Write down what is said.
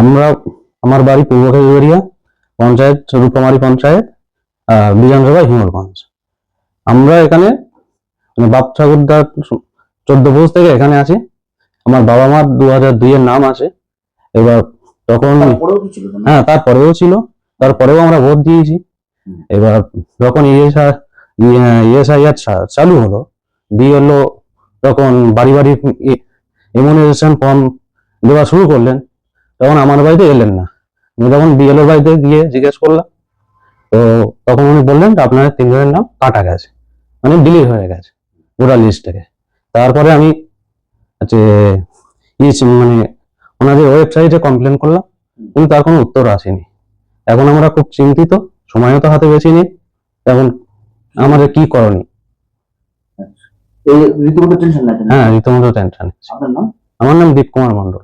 আমরা আমার বাড়ি পূর্ব খেজুরিয়া পঞ্চায়েত রূপমারি পঞ্চায়েত বিধানসভা হিঙ্গলগঞ্জ আমরা এখানে মানে বাপ ঠাকুরদার চোদ্দ বছর থেকে এখানে আছি। আমার বাবা মার দু হাজার দুই এর নাম আছে। এবার তখন? হ্যাঁ তারপরেও ছিল। তারপরেও আমরা ভোট দিয়েছি। এবার যখন ইএসআই ইএসআইআর চালু হলো দিয়ে হলো তখন বাড়ি বাড়ি ইমিউনাইজেশন ফর্ম দেওয়া শুরু করলেন। তখন আমার বাড়িতে এলেন না। আমি তখন বিএলওর বাড়িতে গিয়ে জিজ্ঞেস করলাম। তো তখন উনি বললেন আপনার তিনজনের নাম কাটা গেছে। মানে ডিলিট হয়ে গেছে ভোটার লিস্ট থেকে। তারপরে আমি ইয়ে মানে ওনাদের ওয়েবসাইটে কমপ্লেন করলাম। কিন্তু তার কোনো উত্তর আসেনি। এখন আমরা খুব চিন্তিত সময়ও তো হাতে বেশি নেই। এখন আমাদের কি করণীয়? হ্যাঁ রীতিমতো টেনশন আমার নাম দীপ কুমার মন্ডল